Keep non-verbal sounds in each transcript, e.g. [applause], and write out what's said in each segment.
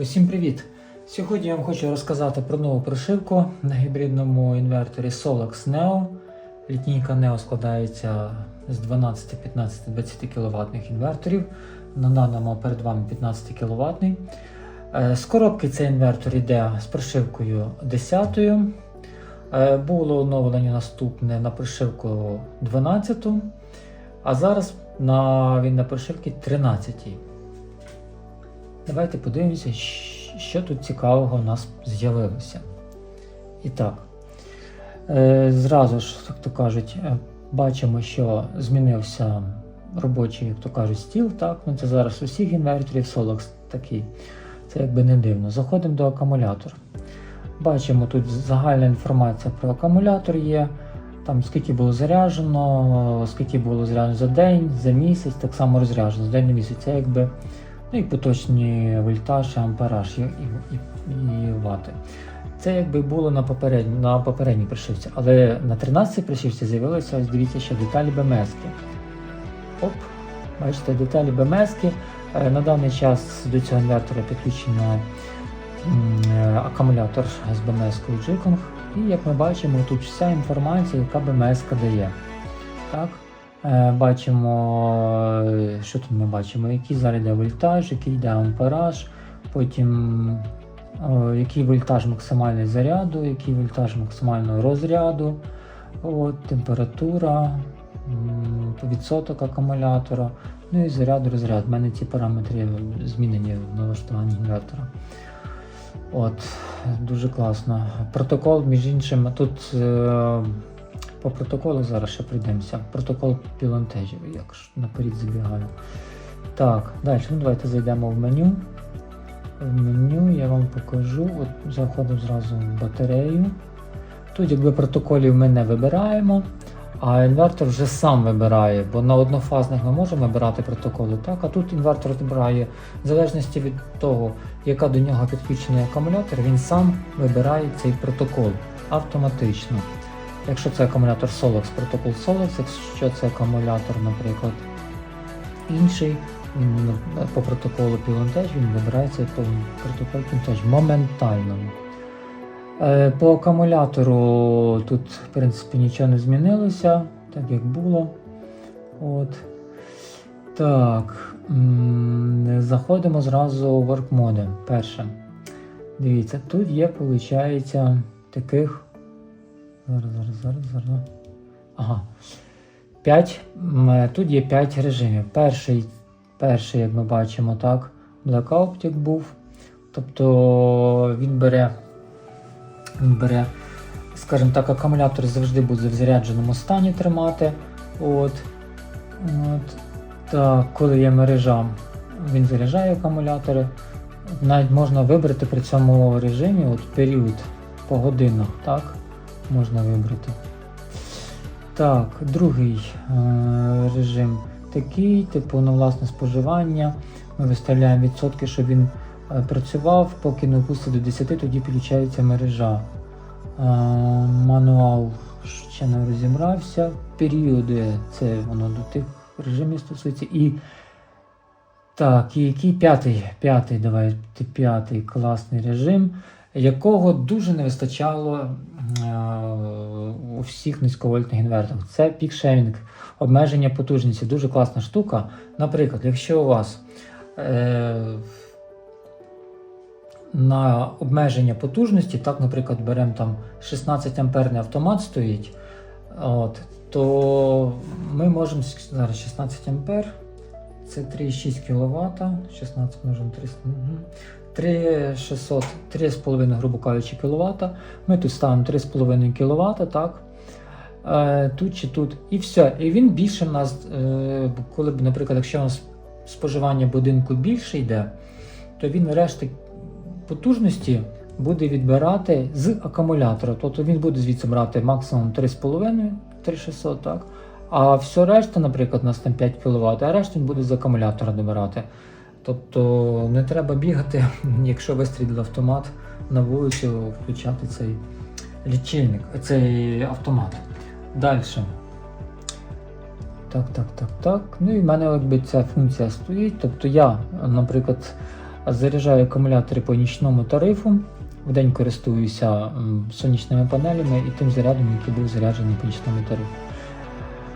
Усім привіт! Сьогодні я вам хочу розказати про нову прошивку на гібридному інверторі Solax Neo. Літнійка Neo складається з 12, 15, 20 кВт інверторів. На даному перед вами 15 кВт. З коробки цей інвертор йде з прошивкою 10. Е, Було оновлення наступне на прошивку 12, а зараз на, він на прошивці 13. Давайте подивимося, що тут цікавого у нас з'явилося. І так, е, зразу ж, як то кажуть, е, бачимо, що змінився робочий, як то кажуть, стіл. Так? Ну, це зараз усіх інверторів Solax такий. Це якби не дивно. Заходимо до акумулятора. Бачимо, тут загальна інформація про акумулятор є. Там скільки було заряджено, скільки було заряджено за день, за місяць, так само розряджено за день і місяць. Це якби ну і поточні вольтаж, ампераж і, і, і, вати. Це якби було на попередній на попередній прошивці, але на 13-й прошивці з'явилося, ось дивіться, ще деталі БМС. Оп, бачите, деталі БМС. Е, На даний час до цього інвертора підключено акумулятор з БМС G-Kong. І як ми бачимо, тут вся інформація, яка БМС дає. Так? Е, Бачимо, е, що тут ми бачимо, який зараз йде вольтаж, який йде ампераж, потім який вольтаж максимальний заряду, який вольтаж максимального розряду, от, температура, відсоток акумулятора, ну і заряд розряд. У мене ці параметри змінені в налаштуванні інвертора. От, дуже класно. Протокол, між іншим, тут е, по протоколу зараз ще прийдемося. Протокол пілонтежів, як ж наперед забігаю. Так, далі, ну давайте зайдемо в меню. В меню я вам покажу. От заходимо зразу в батарею. Тут якби протоколів ми не вибираємо, а інвертор вже сам вибирає, бо на однофазних ми можемо вибирати протоколи, так? а тут інвертор вибирає, в залежності від того, яка до нього підключений акумулятор, він сам вибирає цей протокол автоматично. Якщо це акумулятор Solax, протокол Solax, якщо це акумулятор, наприклад, інший, м, по протоколу Пілонтеж, він вибирається по протоколу Пілонтеж моментально. Е, По акумулятору тут, в принципі, нічого не змінилося, так як було. От. Так. Заходимо зразу в Work Mode. Перше. Дивіться, тут є, виходить, таких. Зараз, зараз, зараз, зараз. Ага. 5, тут є 5 режимів. Перший, перший, як ми бачимо, так, Black Optic був. Тобто він бере, він бере, скажімо так, акумулятор завжди буде в зарядженому стані тримати. От. От. Так, коли є мережа, він заряджає акумулятори. Навіть можна вибрати при цьому режимі от період по годинах, так? Можна вибрати. Так, другий е, режим такий, типу на власне споживання. Ми виставляємо відсотки, щоб він е, працював, поки не опустить до 10, тоді підключається мережа. Е, мануал ще не розібрався. Періоди це воно до тих режимів стосується. Так, і який п'ятий, п'ятий, давайте п'ятий класний режим, якого дуже не вистачало е, у всіх низьковольтних інверторах. Це пікшерінг, обмеження потужності. Дуже класна штука. Наприклад, якщо у вас е, на обмеження потужності, так, наприклад, беремо там 16 амперний автомат стоїть, от, то ми можемо зараз 16 ампер. Це 3,6 кВт, 16 множимо 300. Угу. 3600, 3,5, грубо кажучи, кВт. Ми тут ставимо 3,5 кВт, так? Е, тут чи тут. І все. І він більше в нас, е, коли б, наприклад, якщо у нас споживання будинку більше йде, то він решти потужності буде відбирати з акумулятора. Тобто він буде звідси брати максимум 3,5, 3600, так? А все решта, наприклад, у нас там 5 кВт, а решту він буде з акумулятора добирати. Тобто не треба бігати, [laughs] якщо вистрілив автомат на вулицю, включати цей лічильник, цей автомат. Далі. Так, так, так, так. Ну і в мене якби ця функція стоїть. Тобто я, наприклад, заряджаю акумулятори по нічному тарифу. Вдень користуюся сонячними панелями і тим зарядом, який був заряджений по нічному тарифу.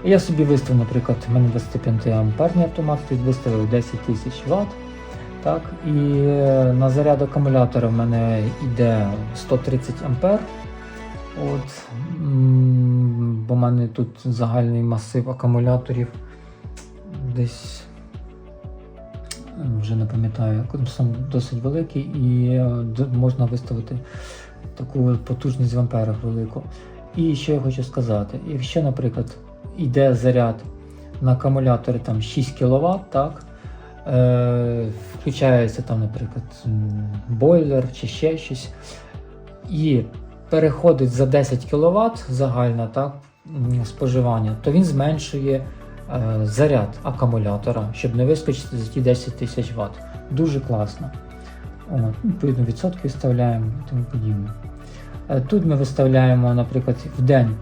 Я собі виставив, наприклад, в мене 25 амперний автомат, тут виставив 10 тисяч Вт. Так, і е, на заряд акумулятора в мене йде 130 ампер. От, бо в мене тут загальний масив акумуляторів десь вже не пам'ятаю, сам досить великий і е, можна виставити таку потужність в амперах велику. І що я хочу сказати, якщо, наприклад, йде заряд на акумуляторі там 6 кВт, так, е, включається там, наприклад, бойлер чи ще щось, і переходить за 10 кВт загальне так, споживання, то він зменшує е, заряд акумулятора, щоб не вискочити за ті 10 тисяч Вт. Дуже класно. Ну, відповідно, відсотки виставляємо і тому подібне. Е, Тут ми виставляємо, наприклад, в день,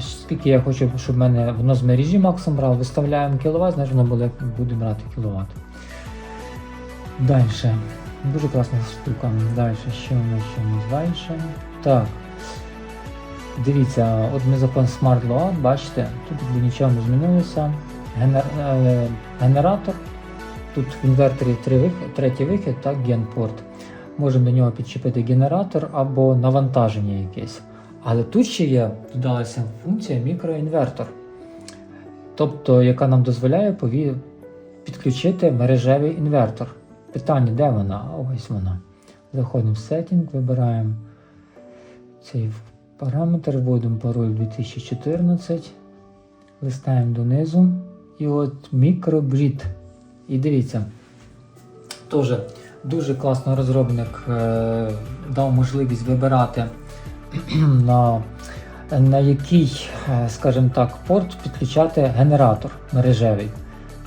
скільки я хочу, щоб в мене воно з мережі максимум брало, виставляємо кіловат, значить воно буде, буде брати кіловат. Далі. Дуже класна штука. Далі, що у нас що у нас далі? Так. Дивіться, от ми закон Smart Load, бачите, тут нічого не змінилося. Генер... е, Генератор. Тут в інверторі три третій вихід, так, генпорт. Можемо до нього підчепити генератор або навантаження якесь. Але тут ще є, додалася функція мікроінвертор, тобто, яка нам дозволяє підключити мережевий інвертор. Питання, де вона? Ось вона. Заходимо в сеттинг, вибираємо цей параметр, вводимо пароль 2014, листаємо донизу. І от мікробрід. І дивіться, теж дуже класно розробник е, дав можливість вибирати [clears throat] на, на який, е, скажімо так, порт підключати генератор мережевий.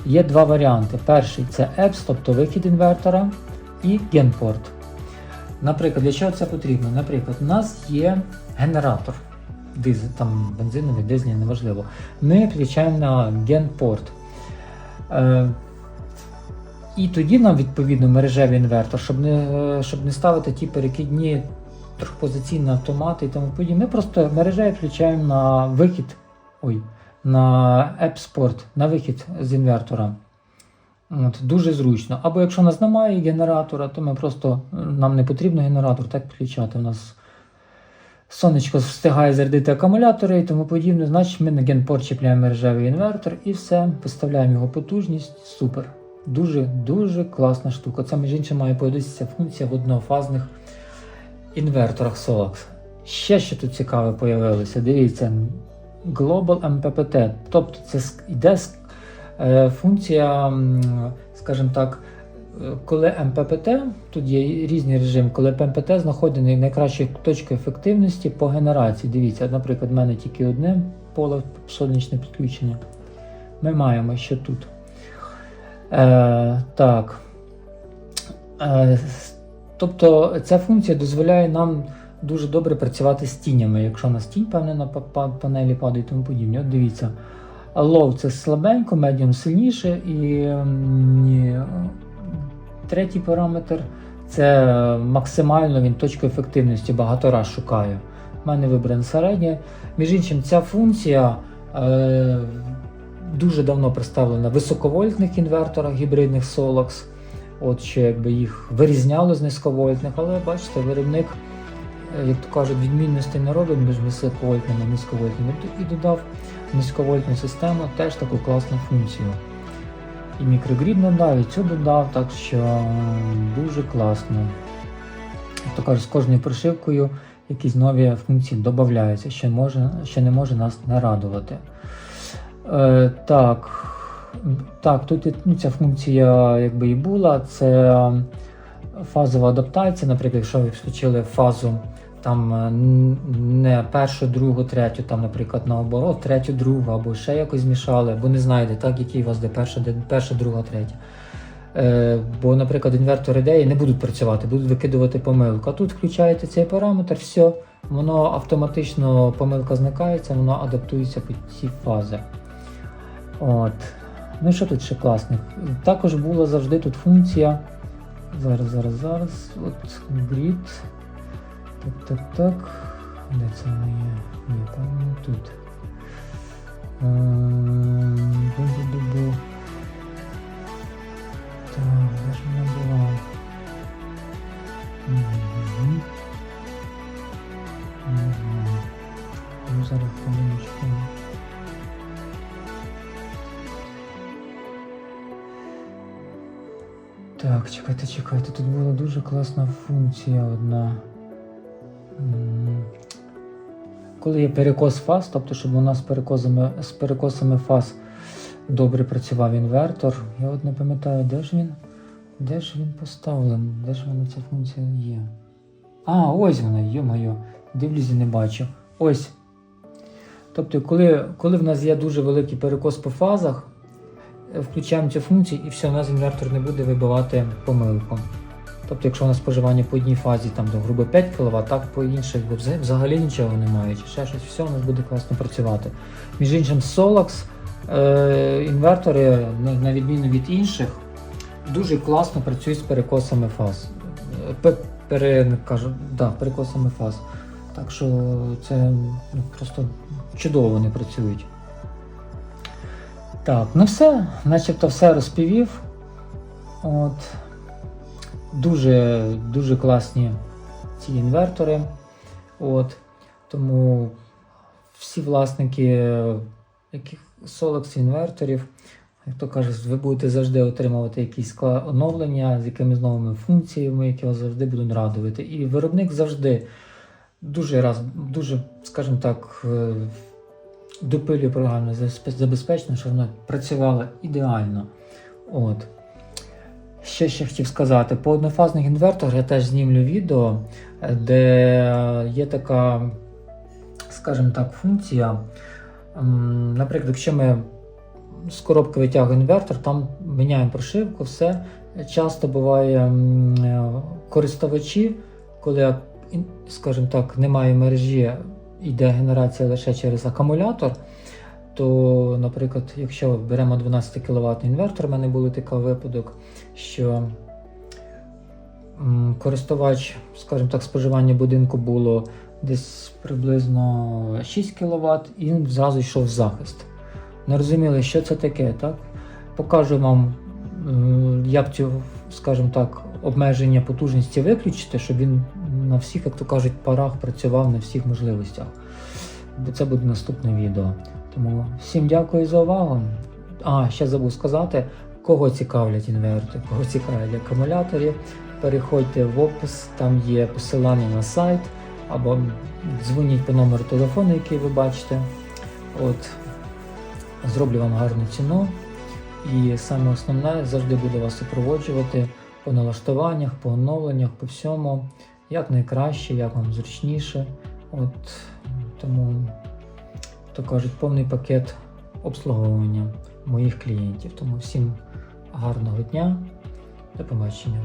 Є два варіанти. Перший це EPS, тобто вихід інвертора, і генпорт. Наприклад, для чого це потрібно? Наприклад, у нас є генератор, дизель, там бензиновий, дизельний, неважливо. Ми підключаємо на генпорт. Е, і тоді нам відповідно мережевий інвертор, щоб не, е, щоб не ставити ті перекидні трьохпозиційні автомати і тому подібне. Ми просто мережевий включаємо на вихід, ой, на App-Sport, на вихід з інвертора. От, дуже зручно. Або якщо у нас немає генератора, то ми просто нам не потрібно генератор, так підключати. У нас сонечко встигає зарядити акумулятори і тому подібне. Значить, ми на генпорт чіпляємо мережевий інвертор і все, виставляємо його потужність. Супер. Дуже дуже класна штука. Це між іншим має появитися функція в однофазних інверторах Solax. Ще що тут цікаве появилося. Дивіться, Global MPPT. Тобто це йде е, функція, скажімо так, е, коли МППТ, тут є різні режими, коли МППТ знаходить найкращу точку ефективності по генерації. Дивіться, наприклад, в мене тільки одне поле сонячне підключення. Ми маємо що тут. Е, так. Е, тобто ця функція дозволяє нам дуже добре працювати з тінями, якщо у нас тінь певне на па- па- панелі падає і тому подібне. От дивіться. Low це слабенько, medium сильніше і третій параметр це максимально він точку ефективності багато раз шукає. У мене вибране середнє. Між іншим, ця функція е, дуже давно представлена в високовольтних інверторах гібридних Solax. От що якби їх вирізняло з низьковольтних, але бачите, виробник, е, як то кажуть, відмінностей не робить між високовольтними і низьковольтними і додав низьковольтну систему теж таку класну функцію. І мікрогрід додав, і цю додав, так що дуже класно. Як кажуть, з кожною прошивкою якісь нові функції додаються, що, що не може нас не радувати. Е, так, так, тут ну, ця функція якби і була. Це фазова адаптація. Наприклад, якщо ви включили фазу там е, не першу, другу, третю, там, наприклад, наоборот, третю, другу, або ще якось змішали, або не знаєте, так, який у вас де перша, де перша, друга, третя. Е, бо, наприклад, інвертори ідеї не будуть працювати, будуть викидувати помилку. А тут включаєте цей параметр, все, воно автоматично помилка зникається, воно адаптується під ці фази. От. Ну і що тут ще класне? Також була завжди тут функція Зараз, зараз, зараз. От grid. Так, так, так. Де це моє? Ні, там не тут. Класна функція одна. Коли є перекос фаз, тобто, щоб у нас з перекосами, з перекосами фаз добре працював інвертор. Я от не пам'ятаю, де ж він? Де ж він поставлений? Де ж вона ця функція є? А, ось вона, йо-моє, дивлюсь і не бачу. Ось. Тобто, коли, коли в нас є дуже великий перекос по фазах, е, включаємо цю функцію і все, у нас інвертор не буде вибивати помилку. Тобто, якщо у нас споживання по одній фазі там, до грубо 5 кВт, так по інших вза- взагалі нічого немає, чи ще щось, все у нас буде класно працювати. Між іншим, Solax е, інвертори, на, на відміну від інших, дуже класно працюють з перекосами фаз. Е, Пере, кажу, да, перекосами фаз. Так що це ну, просто чудово вони працюють. Так, ну все, начебто все розповів. От. Дуже, дуже класні ці інвертори. От. Тому всі власники яких Solex інверторів, як то кажуть, ви будете завжди отримувати якісь оновлення з якимись новими функціями, які вас завжди будуть радувати. І виробник завжди дуже раз, дуже, скажімо так, е, допилює програмне забезпе- забезпечення, щоб вона працювала ідеально. От. Ще ще хотів сказати, по однофазних інверторах я теж знімлю відео, де є така, скажімо так, функція. Наприклад, якщо ми з коробки витягуємо інвертор, там міняємо прошивку, все. Часто буває користувачі, коли, скажімо так, немає мережі, йде генерація лише через акумулятор, то, наприклад, якщо беремо 12 кВт інвертор, у мене був такий випадок, що користувач, скажімо так, споживання будинку було десь приблизно 6 кВт, і він зразу йшов в захист. Не розуміли, що це таке, так? Покажу вам, як цю, скажімо так, обмеження потужності виключити, щоб він на всіх, як то кажуть, парах працював на всіх можливостях. Це буде наступне відео. Тому всім дякую за увагу. А, ще забув сказати, кого цікавлять інвертори, кого цікавлять акумулятори. Переходьте в опис, там є посилання на сайт, або дзвоніть по номеру телефону, який ви бачите. От, зроблю вам гарну ціну. І саме основне завжди буду вас супроводжувати по налаштуваннях, по оновленнях, по всьому, як найкраще, як вам зручніше. От, тому, то кажуть, повний пакет обслуговування моїх клієнтів. Тому всім гарного дня, до побачення.